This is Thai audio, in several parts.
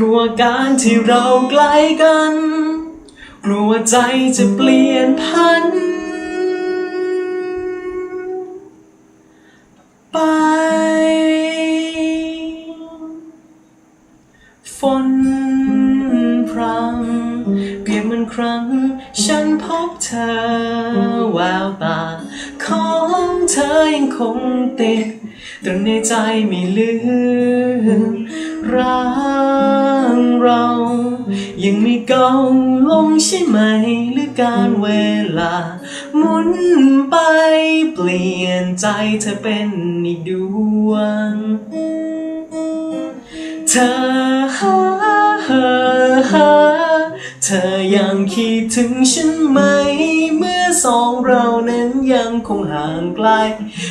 กลัวการที่เราใกล้กัน กลัวใจจะเปลี่ยนพัน ไป ฝนพรำเปรียบเหมันครั้ง ฉันพบเธอแววตา ของเธอยังคงติดตรงในใจไม่ลืมรัก เรา ยังไม่เก่าลงใช่ไหม หรือการเวลา หมุนไปเปลี่ยนใจเธอเป็นอีกดวง เธอหาหาหาเธอยังคิดถึงฉันไหมเมื่อ สองเรานั้นยังคงห่างไกล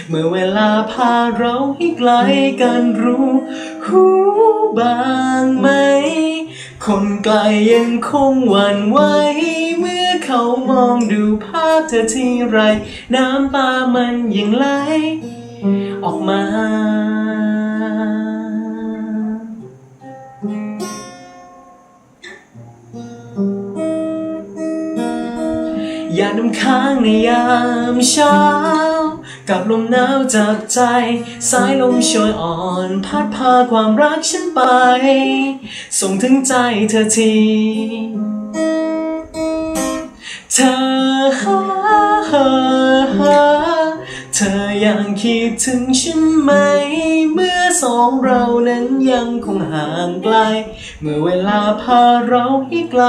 เมื่อเวลาพาเราให้ไกลกันรู้หูบางไหม คนไกลยังคงหวั่นไหวเมื่อเขามองดูภาพเธอที่ไร น้ำตามันยังไหลออกมา ยาน้ำค้างในยามเช้า กับลมหนาวจับใจ สายลมโชยอ่อนพัดพาความรักฉันไป ส่งถึงใจเธอทีเธอ คิดถึงฉันไหม เมื่อสองเรานั้นยังคงห่างไกล เมื่อเวลาพาเราให้ไกล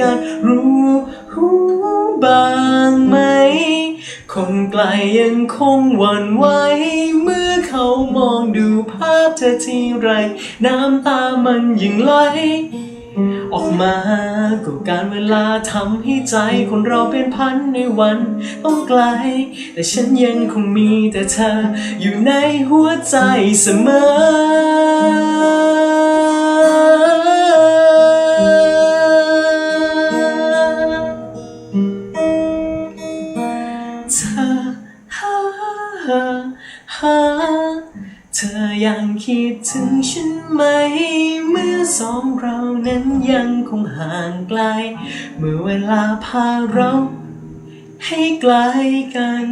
กัน รู้หูบ้างไหม คนไกลยังคงหวั่นไหวเมื่อเขามองดูภาพเธอทีไร น้ำตามันยังไหล ออกมาก็การเวลาทำให้ใจคนเราเป็นพันในวันต้องไกล แต่ฉันยังคงมีแต่เธออยู่ในหัวใจเสมอเธอหา ธอยังคิดถึงฉันไหม เมื่อสองเรานั้นยังคงห่างไกล เมื่อเวลาพาเราให้ไกลกัน